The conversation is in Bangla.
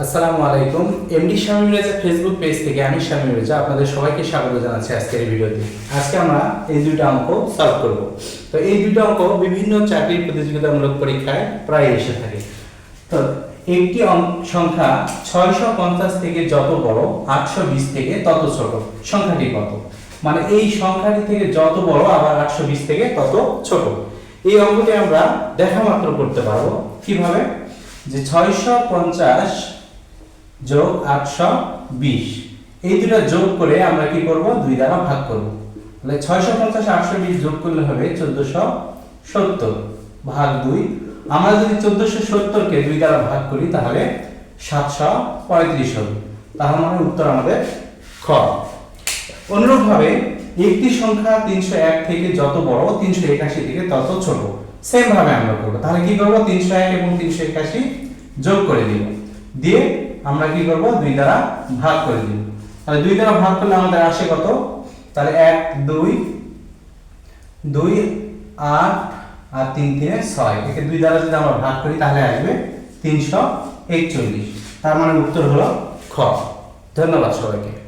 আসসালামু আলাইকুম। MD Shamim Reza Facebook page থেকে আমি শামীম রেজা আপনাদের সবাইকে স্বাগত জানাচ্ছি আজকের ভিডিওতে। আজকে আমরা এই দুইটা অঙ্ক সলভ করব। তো এই দুইটা অঙ্ক বিভিন্ন চাকরির প্রতিযোগিতামূলক পরীক্ষায় প্রায় এসে থাকে। তো একটি সংখ্যা ছয়শো পঞ্চাশ থেকে যত বড়, আটশো বিশ থেকে তত ছোট। সংখ্যাটি কত? মানে এই সংখ্যাটি থেকে যত বড়, আবার আটশো বিশ থেকে তত ছোট। এই অঙ্কটি আমরা দেখা মাত্র করতে পারব। কীভাবে? যে ছয়শো পঞ্চাশ যোগ আটশো বিশ। এই দুটো যোগ করে আমরা কি করব? দুই দ্বারা ভাগ করব। তাহলে ছয়শো পঞ্চাশ, আটশো বিশ যোগ করলে হবে চোদ্দশো সত্তর। ভাগ দুই। আমরা যদি চোদ্দশো সত্তরকে দুই দ্বারা ভাগ করি, তাহলে সাতশো পঁয়ত্রিশ হবে। তাহলে মানে উত্তর আমাদের খ। অনুরূপভাবে একটি সংখ্যা তিনশো এক থেকে যত বড় তিনশো একাশি থেকে তত ছোট। সেম ভাবে আমরা করব। তাহলে কি করব? তিনশো এক এবং তিনশো একাশি যোগ করে দিব। দিয়ে আমরা কি করব? দুই দ্বারা ভাগ করে দিব। তাহলে দুই দ্বারা ভাগ করলে আমাদের আসে কত? তাহলে এক, দুই দুই, আট, আর তিন, তিনে ছয়। একে দুই দ্বারা যদি আমরা ভাগ করি, তাহলে আসবে তিনশো একচল্লিশ। তার মানে উত্তর হলো খ। ধন্যবাদ সবাইকে।